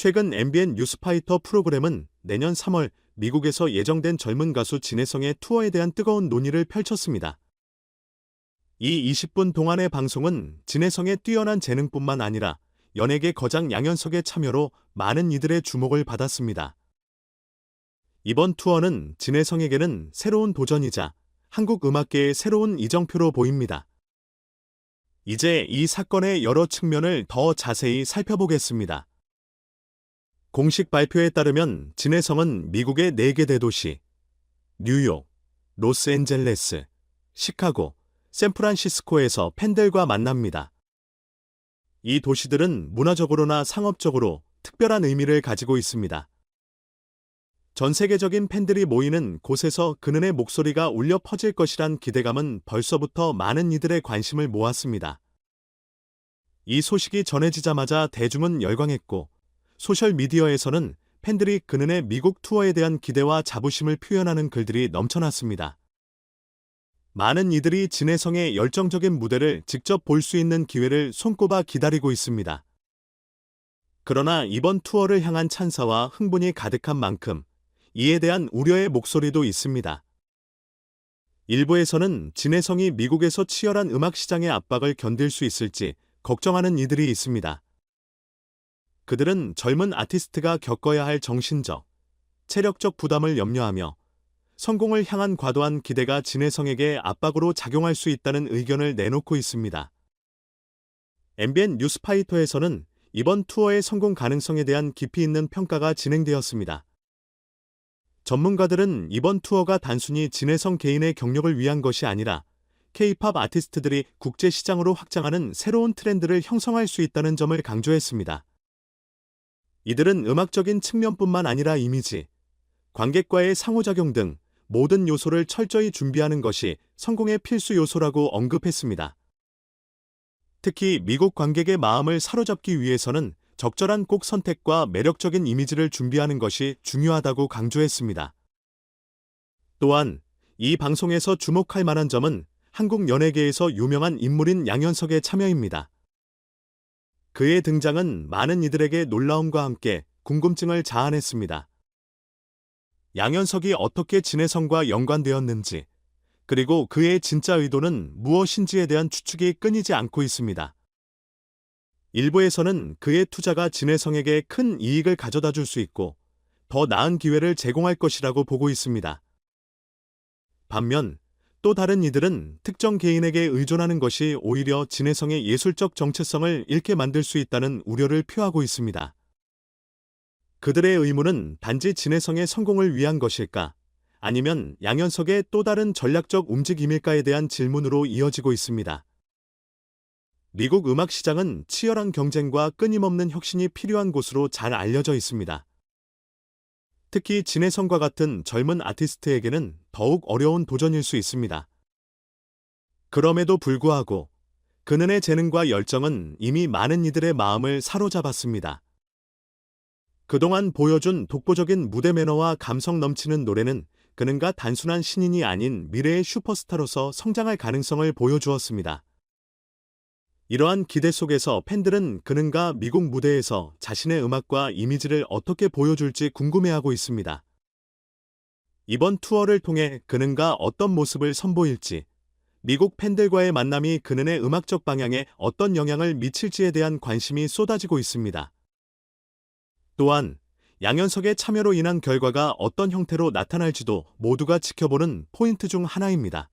최근 MBN 뉴스파이터 프로그램은 내년 3월 미국에서 예정된 젊은 가수 진혜성의 투어에 대한 뜨거운 논의를 펼쳤습니다. 이 20분 동안의 방송은 진혜성의 뛰어난 재능뿐만 아니라 연예계 거장 양현석의 참여로 많은 이들의 주목을 받았습니다. 이번 투어는 진혜성에게는 새로운 도전이자 한국 음악계의 새로운 이정표로 보입니다. 이제 이 사건의 여러 측면을 더 자세히 살펴보겠습니다. 공식 발표에 따르면 진혜성은 미국의 4개 대도시, 뉴욕, 로스앤젤레스, 시카고, 샌프란시스코에서 팬들과 만납니다. 이 도시들은 문화적으로나 상업적으로 특별한 의미를 가지고 있습니다. 전 세계적인 팬들이 모이는 곳에서 그는의 목소리가 울려 퍼질 것이란 기대감은 벌써부터 많은 이들의 관심을 모았습니다. 이 소식이 전해지자마자 대중은 열광했고, 소셜미디어에서는 팬들이 그는의 미국 투어에 대한 기대와 자부심을 표현하는 글들이 넘쳐났습니다. 많은 이들이 진혜성의 열정적인 무대를 직접 볼 수 있는 기회를 손꼽아 기다리고 있습니다. 그러나 이번 투어를 향한 찬사와 흥분이 가득한 만큼 이에 대한 우려의 목소리도 있습니다. 일부에서는 진혜성이 미국에서 치열한 음악 시장의 압박을 견딜 수 있을지 걱정하는 이들이 있습니다. 그들은 젊은 아티스트가 겪어야 할 정신적, 체력적 부담을 염려하며 성공을 향한 과도한 기대가 진혜성에게 압박으로 작용할 수 있다는 의견을 내놓고 있습니다. MBN 뉴스파이터에서는 이번 투어의 성공 가능성에 대한 깊이 있는 평가가 진행되었습니다. 전문가들은 이번 투어가 단순히 진혜성 개인의 경력을 위한 것이 아니라 K-팝 아티스트들이 국제 시장으로 확장하는 새로운 트렌드를 형성할 수 있다는 점을 강조했습니다. 이들은 음악적인 측면뿐만 아니라 이미지, 관객과의 상호작용 등 모든 요소를 철저히 준비하는 것이 성공의 필수 요소라고 언급했습니다. 특히 미국 관객의 마음을 사로잡기 위해서는 적절한 곡 선택과 매력적인 이미지를 준비하는 것이 중요하다고 강조했습니다. 또한 이 방송에서 주목할 만한 점은 한국 연예계에서 유명한 인물인 양현석의 참여입니다. 그의 등장은 많은 이들에게 놀라움과 함께 궁금증을 자아냈습니다. 양현석이 어떻게 진혜성과 연관되었는지, 그리고 그의 진짜 의도는 무엇인지에 대한 추측이 끊이지 않고 있습니다. 일부에서는 그의 투자가 진혜성에게 큰 이익을 가져다 줄 수 있고 더 나은 기회를 제공할 것이라고 보고 있습니다. 반면 또 다른 이들은 특정 개인에게 의존하는 것이 오히려 진혜성의 예술적 정체성을 잃게 만들 수 있다는 우려를 표하고 있습니다. 그들의 의무는 단지 진혜성의 성공을 위한 것일까? 아니면 양현석의 또 다른 전략적 움직임일까에 대한 질문으로 이어지고 있습니다. 미국 음악 시장은 치열한 경쟁과 끊임없는 혁신이 필요한 곳으로 잘 알려져 있습니다. 특히 진혜성과 같은 젊은 아티스트에게는 더욱 어려운 도전일 수 있습니다. 그럼에도 불구하고 그는의 재능과 열정은 이미 많은 이들의 마음을 사로잡았습니다. 그동안 보여준 독보적인 무대 매너와 감성 넘치는 노래는 그는가 단순한 신인이 아닌 미래의 슈퍼스타로서 성장할 가능성을 보여주었습니다. 이러한 기대 속에서 팬들은 그는가 미국 무대에서 자신의 음악과 이미지를 어떻게 보여줄지 궁금해하고 있습니다. 이번 투어를 통해 그는가 어떤 모습을 선보일지, 미국 팬들과의 만남이 그는의 음악적 방향에 어떤 영향을 미칠지에 대한 관심이 쏟아지고 있습니다. 또한 양현석의 참여로 인한 결과가 어떤 형태로 나타날지도 모두가 지켜보는 포인트 중 하나입니다.